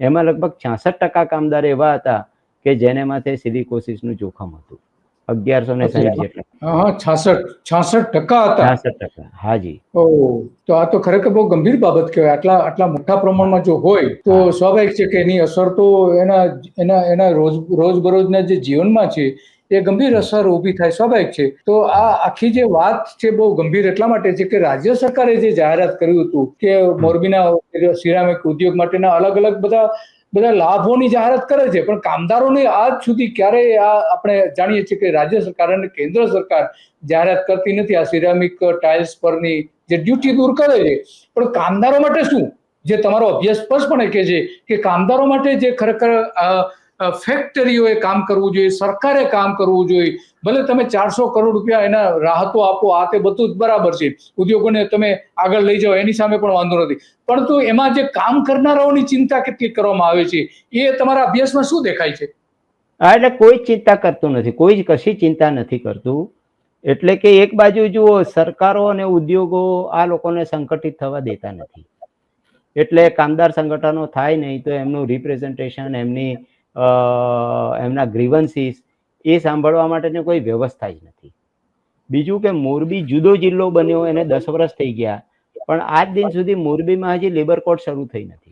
એમાં લગભગ છાસઠ ટકા કામદાર એવા હતા કે જેને માથે સિલિકોસિસનું જોખમ હતું. અગિયારસો ને સાહીઠ જેટલા. હા છાસઠ છાસઠ ટકા હતા. છાસઠ ટકા હાજી તો આ તો ખરેખર બહુ ગંભીર બાબત કહેવાય. આટલા આટલા મોટા પ્રમાણમાં જો હોય તો સ્વાભાવિક છે કે એની અસર તો એના એના એના રોજ રોજબરોજના જે જીવનમાં છે એ ગંભીર અસર ઊભી થાય, સ્વાભાવિક છે. તો આ આખી જે વાત છે બહુ ગંભીર એટલા માટે છે કે રાજ્ય સરકારે જે જાહેરાત કર્યું હતું કે મોરબીના સિરામિક ઉદ્યોગ માટેના અલગ અલગ બધા બધા લાભોની જાહેરાત કરે છે, પણ કામદારોને આજ સુધી ક્યારેય આ આપણે જાણીએ છીએ કે રાજ્ય સરકાર અને કેન્દ્ર સરકાર જાહેરાત કરતી નથી આ સિરામિક ટાઇલ્સ પરની જે ડ્યુટી દૂર કરે છે. પણ કામદારો માટે શું? જે તમારો અભ્યાસ સ્પષ્ટપણે કહે છે કે કામદારો માટે જે ખરેખર ફેક્ટરીઓએ કામ કરવું જોઈએ, સરકારે કામ કરવું જોઈએ. ભલે તમે ચારસો કરોડ રૂપિયા એના રાહતો આપો, આ તે બધું જ બરાબર છે. ઉદ્યોગોને તમે આગળ લઈ જાઓ, એની સામે પણ વાંધો નથી. પરંતુ એમાં જે કામ કરનારાઓની ચિંતા કેટલી કરવામાં આવે છે, એ તમારા અભ્યાસમાં શું દેખાય છે? હા, એટલે કોઈ ચિંતા કરતું નથી. કોઈ જ કશી ચિંતા નથી કરતું. એટલે કે એક બાજુ જુઓ, સરકારો અને ઉદ્યોગો આ લોકોને સંગઠિત થવા દેતા નથી. એટલે કામદાર સંગઠનો થાય નહીં તો એમનું રિપ્રેઝન્ટેશન એમની એમના ગ્રીવન્સીસ એ સાંભળવા માટેની કોઈ વ્યવસ્થા જ નથી. બીજું કે મોરબી જુદો જિલ્લો બન્યો, એને દસ વર્ષ થઈ ગયા, પણ આજ દિન સુધી મોરબીમાં હજી લેબર કોડ શરૂ થઈ નથી.